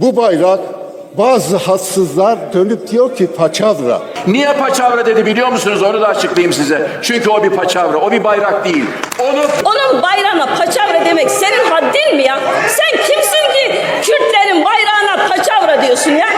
Bu bayrak bazı hassızlar dönüp diyor ki paçavra. Niye paçavra dedi biliyor musunuz? Onu da açıklayayım size. Çünkü o bir paçavra, o bir bayrak değil. Onu Onun bayrağına paçavra demek senin haddin mi ya? Sen kimsin ki Kürtlerin bayrağına paçavra diyorsun ya?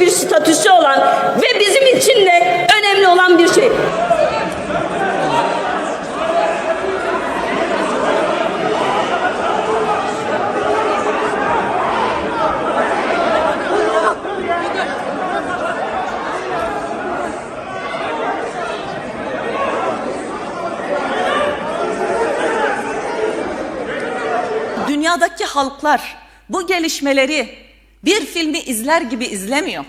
Bir statüsü olan ve bizim için de önemli olan bir şey. Dünyadaki halklar bu gelişmeleri bir filmi izler gibi izlemiyor.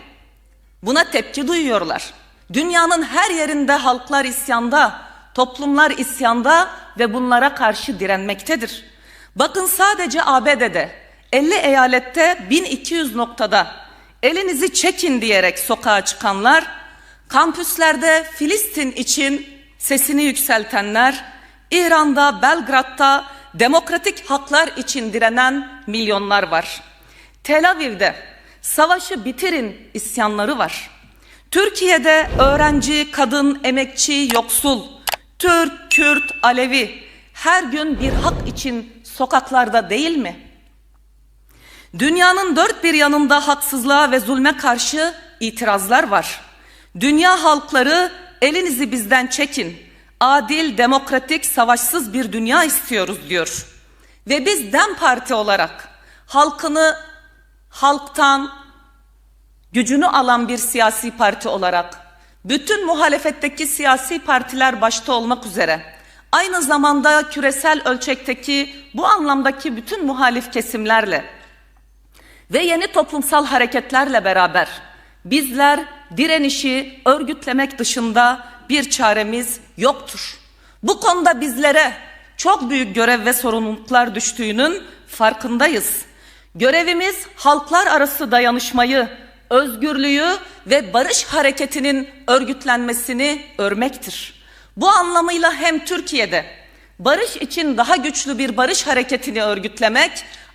Buna tepki duyuyorlar. Dünyanın her yerinde halklar isyanda, toplumlar isyanda ve bunlara karşı direnmektedir. Bakın sadece ABD'de 50 eyalette 1200 noktada elinizi çekin diyerek sokağa çıkanlar, kampüslerde Filistin için sesini yükseltenler, İran'da, Belgrad'da demokratik haklar için direnen milyonlar var. Tel Aviv'de savaşı bitirin isyanları var. Türkiye'de öğrenci, kadın, emekçi, yoksul, Türk, Kürt, Alevi her gün bir hak için sokaklarda değil mi? Dünyanın dört bir yanında haksızlığa ve zulme karşı itirazlar var. Dünya halkları elinizi bizden çekin. Adil, demokratik, savaşsız bir dünya istiyoruz diyor. Ve biz DEM Parti olarak halkını halktan gücünü alan bir siyasi parti olarak bütün muhalefetteki siyasi partiler başta olmak üzere aynı zamanda küresel ölçekteki bu anlamdaki bütün muhalif kesimlerle ve yeni toplumsal hareketlerle beraber bizler direnişi örgütlemek dışında bir çaremiz yoktur. Bu konuda bizlere çok büyük görev ve sorumluluklar düştüğünün farkındayız. Görevimiz halklar arası dayanışmayı, özgürlüğü ve barış hareketinin örgütlenmesini örmektir. Bu anlamıyla hem Türkiye'de barış için daha güçlü bir barış hareketini örgütlemek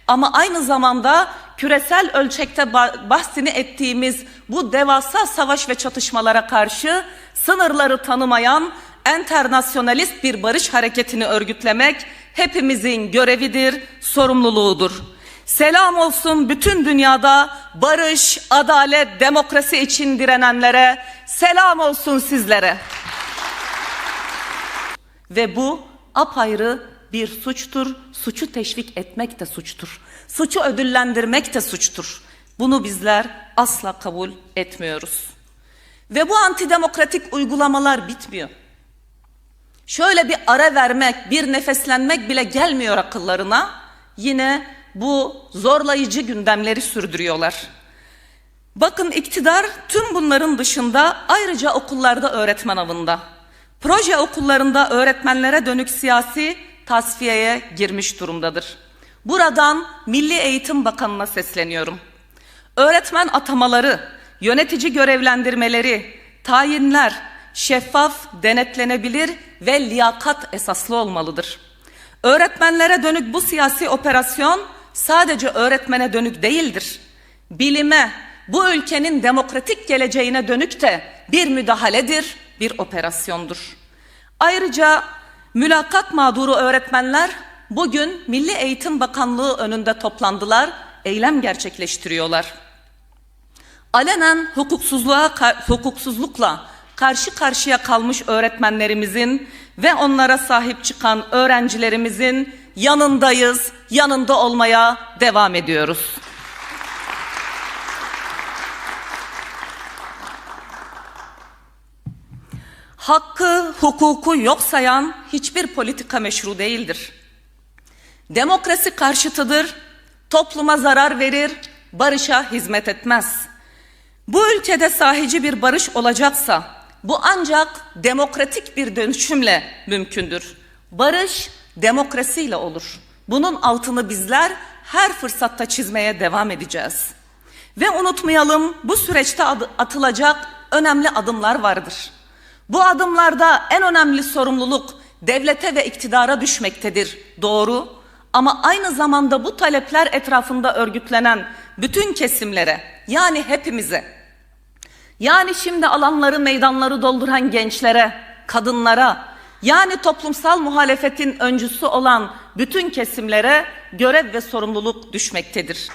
ama aynı zamanda küresel ölçekte ba- bahsini ettiğimiz bu devasa savaş ve çatışmalara karşı sınırları tanımayan enternasyonalist bir barış hareketini örgütlemek hepimizin görevidir, sorumluluğudur. Selam olsun bütün dünyada barış, adalet, demokrasi için direnenlere, selam olsun sizlere. Ve bu apayrı bir suçtur. Suçu teşvik etmek de suçtur. Suçu ödüllendirmek de suçtur. Bunu bizler asla kabul etmiyoruz. Ve bu antidemokratik uygulamalar bitmiyor. Şöyle bir ara vermek, bir nefeslenmek bile gelmiyor akıllarına. Yine bu zorlayıcı gündemleri sürdürüyorlar. Bakın iktidar tüm bunların dışında ayrıca okullarda öğretmen avında. Proje okullarında öğretmenlere dönük siyasi tasfiyeye girmiş durumdadır. Buradan Milli Eğitim Bakanı'na sesleniyorum. Öğretmen atamaları, yönetici görevlendirmeleri, tayinler şeffaf, denetlenebilir ve liyakat esaslı olmalıdır. Öğretmenlere dönük bu siyasi operasyon sadece öğretmene dönük değildir. Bilime, bu ülkenin demokratik geleceğine dönük de bir müdahaledir, bir operasyondur. Ayrıca mülakat mağduru öğretmenler bugün Milli Eğitim Bakanlığı önünde toplandılar, eylem gerçekleştiriyorlar. Alenen hukuksuzluğa hukuksuzlukla karşı karşıya kalmış öğretmenlerimizin ve onlara sahip çıkan öğrencilerimizin yanındayız, yanında olmaya devam ediyoruz. Hakkı, hukuku yok sayan hiçbir politika meşru değildir. Demokrasi karşıtıdır, topluma zarar verir, barışa hizmet etmez. Bu ülkede sahici bir barış olacaksa bu ancak demokratik bir dönüşümle mümkündür. Barış demokrasiyle olur. Bunun altını bizler her fırsatta çizmeye devam edeceğiz. Ve unutmayalım bu süreçte atılacak önemli adımlar vardır. Bu adımlarda en önemli sorumluluk devlete ve iktidara düşmektedir. Doğru ama aynı zamanda bu talepler etrafında örgütlenen bütün kesimlere yani hepimize yani şimdi alanları meydanları dolduran gençlere, kadınlara yani toplumsal muhalefetin öncüsü olan bütün kesimlere görev ve sorumluluk düşmektedir.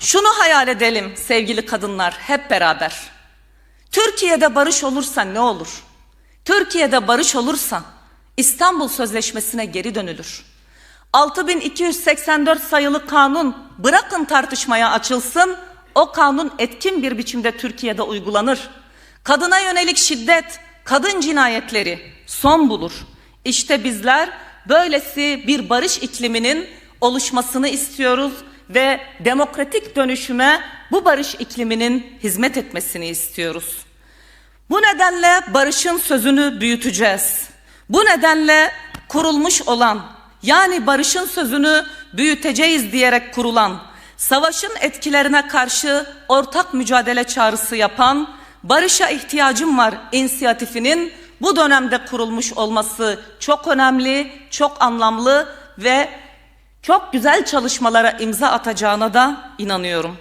Şunu hayal edelim sevgili kadınlar hep beraber. Türkiye'de barış olursa ne olur? Türkiye'de barış olursa İstanbul Sözleşmesi'ne geri dönülür. 6284 sayılı kanun bırakın tartışmaya açılsın, o kanun etkin bir biçimde Türkiye'de uygulanır. Kadına yönelik şiddet, kadın cinayetleri son bulur. İşte bizler böylesi bir barış ikliminin oluşmasını istiyoruz ve demokratik dönüşüme bu barış ikliminin hizmet etmesini istiyoruz. Bu nedenle barışın sözünü büyüteceğiz. Bu nedenle kurulmuş olan yani barışın sözünü büyüteceğiz diyerek kurulan, savaşın etkilerine karşı ortak mücadele çağrısı yapan Barışa ihtiyacım var inisiyatifinin bu dönemde kurulmuş olması çok önemli, çok anlamlı ve çok güzel çalışmalara imza atacağına da inanıyorum.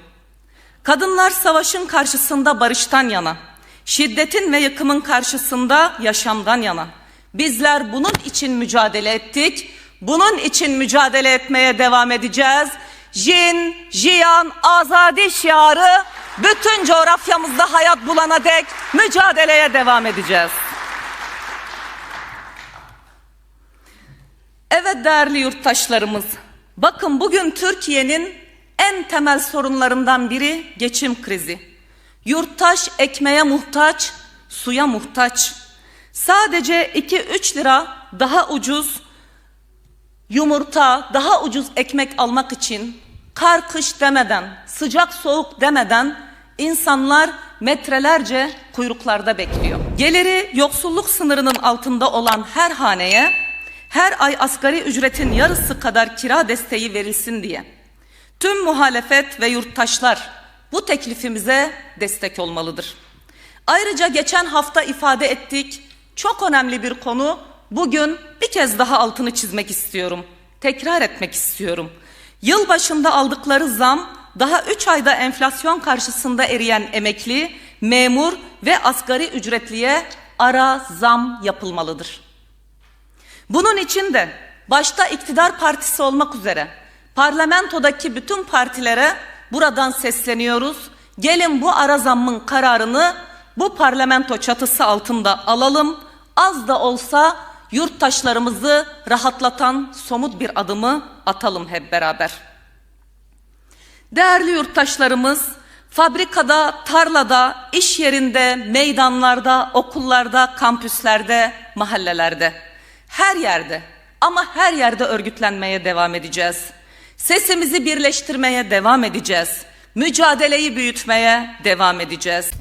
Kadınlar savaşın karşısında barıştan yana, şiddetin ve yıkımın karşısında yaşamdan yana. Bizler bunun için mücadele ettik. Bunun için mücadele etmeye devam edeceğiz. Jin, Jiyan, Azadi şiarı bütün coğrafyamızda hayat bulana dek mücadeleye devam edeceğiz. Evet değerli yurttaşlarımız, bakın bugün Türkiye'nin en temel sorunlarından biri geçim krizi. Yurttaş ekmeğe muhtaç, suya muhtaç. Sadece 2-3 lira daha ucuz yumurta, daha ucuz ekmek almak için kar kış demeden, sıcak soğuk demeden insanlar metrelerce kuyruklarda bekliyor. Geliri yoksulluk sınırının altında olan her haneye her ay asgari ücretin yarısı kadar kira desteği verilsin diye. Tüm muhalefet ve yurttaşlar bu teklifimize destek olmalıdır. Ayrıca geçen hafta ifade ettik çok önemli bir konu bugün bir kez daha altını çizmek istiyorum. Tekrar etmek istiyorum. Yıl başında aldıkları zam daha 3 ayda enflasyon karşısında eriyen emekli, memur ve asgari ücretliye ara zam yapılmalıdır. Bunun için de başta iktidar partisi olmak üzere parlamentodaki bütün partilere buradan sesleniyoruz. Gelin bu ara zammın kararını bu parlamento çatısı altında alalım. Az da olsa yurttaşlarımızı rahatlatan somut bir adımı atalım hep beraber. Değerli yurttaşlarımız, fabrikada, tarlada, iş yerinde, meydanlarda, okullarda, kampüslerde, mahallelerde, her yerde ama her yerde örgütlenmeye devam edeceğiz. Sesimizi birleştirmeye devam edeceğiz. Mücadeleyi büyütmeye devam edeceğiz.